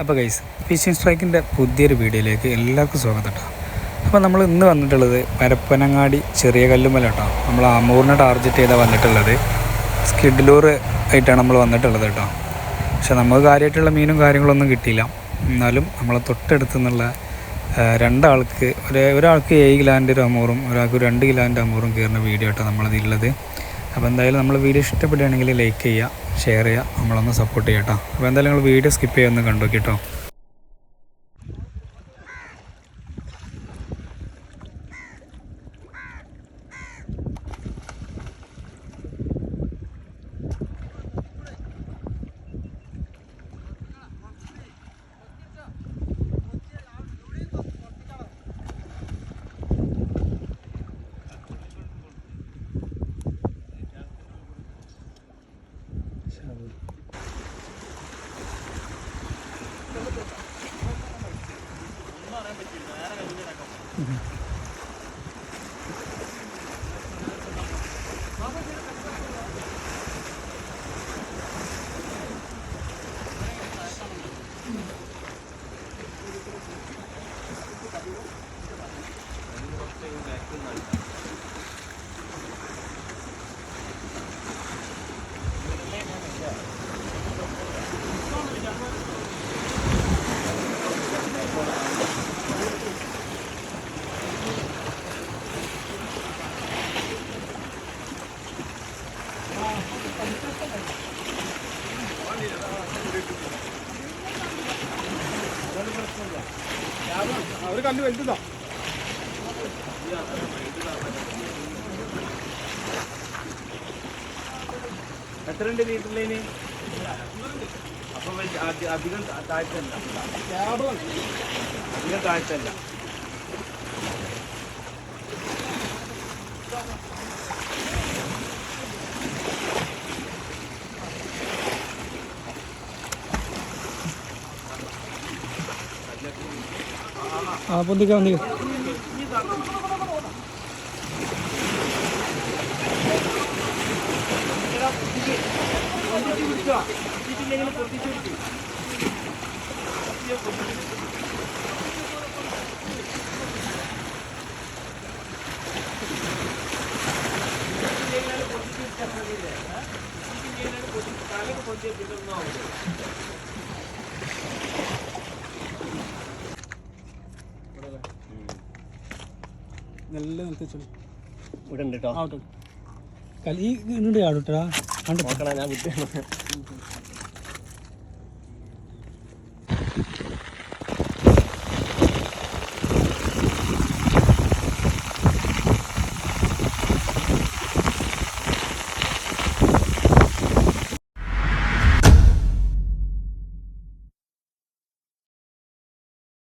അപ്പോൾ guys phishing സ്ട്രൈക്കിന്റെ പുതിയൊരു വീഡിയോയിലേക്ക് എല്ലാവർക്കും സ്വാഗതം കേട്ടോ. അപ്പോൾ നമ്മൾ ഇന്ന് വന്നിട്ടുള്ളത് പരപ്പനങ്ങാടി ചെറിയ കല്ലുമല കേട്ടോ. നമ്മൾ അമൂറിനെ ടാർഗറ്റ് ചെയ്താൽ വന്നിട്ടുള്ളത്. സ്കിഡിലൂർ ആയിട്ടാണ് നമ്മൾ വന്നിട്ടുള്ളത് കേട്ടോ. പക്ഷെ നമുക്ക് കാര്യമായിട്ടുള്ള മീനും കാര്യങ്ങളൊന്നും കിട്ടിയില്ല. എന്നാലും നമ്മളെ തൊട്ടടുത്ത് നിന്നുള്ള രണ്ടാൾക്ക് ഒരു ഒരാൾക്ക് ഏഴ് കിലോന്റെ ഒരു അമൂറും ഒരാൾക്ക് ഒരു രണ്ട് കിലോന്റെ അമൂറും കയറുന്ന വീഡിയോ കേട്ടോ നമ്മളതിലുള്ളത്. അപ്പോൾ എന്തായാലും നമ്മൾ വീഡിയോ ഇഷ്ടപ്പെടുകയാണെങ്കിൽ ലൈക്ക് ചെയ്യുക ഷെയർ ചെയ്യുക നമ്മളൊന്ന് സപ്പോർട്ട് ചെയ്യട്ടോ അപ്പോൾ എന്തായാലും നിങ്ങൾ വീഡിയോ സ്കിപ്പ് ചെയ്യുമെന്ന് കണ്ടു കേട്ടോ പറ്റിയിരുന്നു വേറെ കല്ലിൻ്റെ രക്കം ഒരു കല്ല് വലുതാ. എത്ര ഉണ്ട് വീട്ടിലേന്? അപ്പൊ അധികം താഴ്ചല്ല അധികം താഴ്ചല്ല ആ പൊന്തിക്കാം പൊന്തിക്കാം. നല്ല നിർത്തിച്ചോളൂ ഇവിടെ ഉണ്ട് കേട്ടോ ആവട്ടെ കലി ഇങ്ങോട്ട് ആടൂട്ടാ കണ്ടു നോക്കണം ഞാൻ വിട്ടു